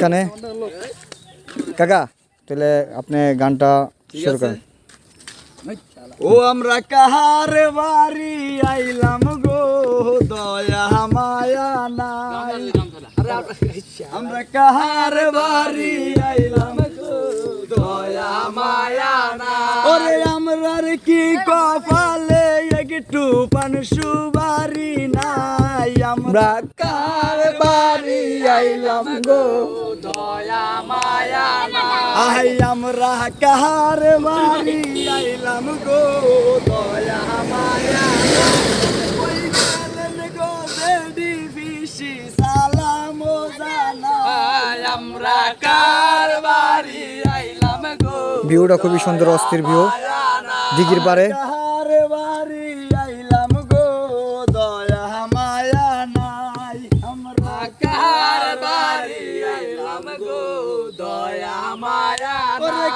এখানে কাকা তাহলে আপনি গানটা শুরু করেন। ও আমরা কাহার বাড়ি আইলাম গো দয়া মায়া নাই। আমরা কাহার বাড়ি আইলাম গো দয়া মায়া নাই। ওরে আমরার কি কপালে একটু পান সুবারি নাই। আমরা কাহার বাড়ি আইলাম গো। দয়া মায়া। আই আমরা কাহার বাড়ি আইলাম গো। দয়া মায়া ভিউটা খুবই সুন্দর অস্থির ভিউ দিঘির পারে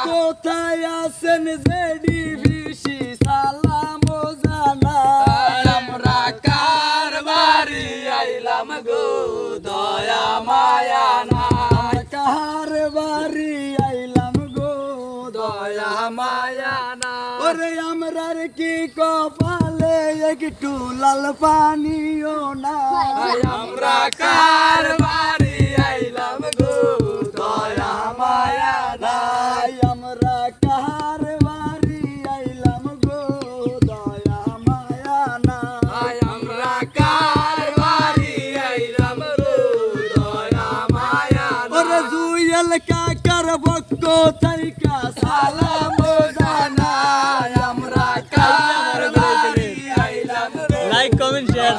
কোথায় আছেন জেডি বিশি সালাম জানাই। আমরা কার বাড়ি আইলাম গো দয়া মায়া নাই কাহার বাড়ি আইলাম গো? দয়া মায়া নাই ওরে আমরার কি কপালে একটু লাল পানিও না আমরা কার বাড়ি কাকার বক্ক তাইকা সালাম জানাই আমরা কার বাড়ি আইলাম লাইক কমেন্ট শেয়ার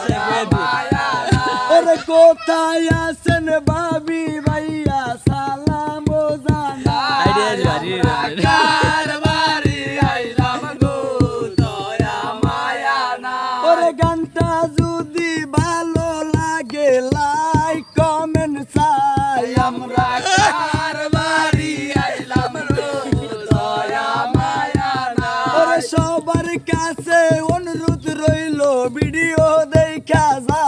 ওরে কোথায় আছেন ভাবি ভাইয়া? সালাম জানাই আইডিয়া আছে। কার বাড়ি আইলাম গো দয়া মায়া না। ওরে গানটা যদি ভালো লাগে ভিডিও দেখা যায়।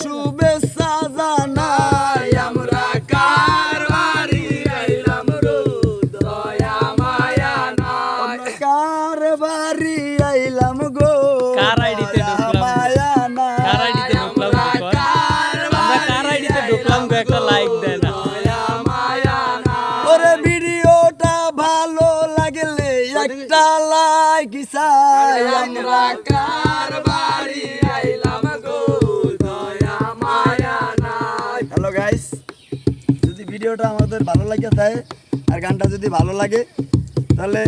শুভেচ্ছা জানাই আমরা কার বাড়ি আইলাম গো দয়া মায়া না কার বাড়ি আইলাম গো? কার ID তে দয়া ঢুকলাম? মায়া না কার ID তে ঢুকলাম? আমরা কার আইডিতে ঢুকলাম গো, একটা লাইক দেয় না দয়া মায়া না। ওরে ভিডিওটা ভালো লাগলে একটা লাইক চাই। আমরা কার ভিডিওটা আমাদের ভালো লাগে তাই আর গানটা যদি ভালো লাগে তাহলে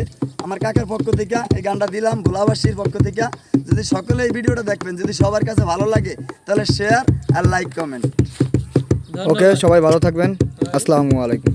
আমার কাকার পক্ষ থেকে এই গানটা দিলাম ভোলাবাসীর পক্ষ থেকে। যদি সকলে এই ভিডিওটা দেখবেন যদি সবার কাছে ভালো লাগে তাহলে শেয়ার আর লাইক কমেন্ট ওকে সবাই ভালো থাকবেন। আসসালামু আলাইকুম।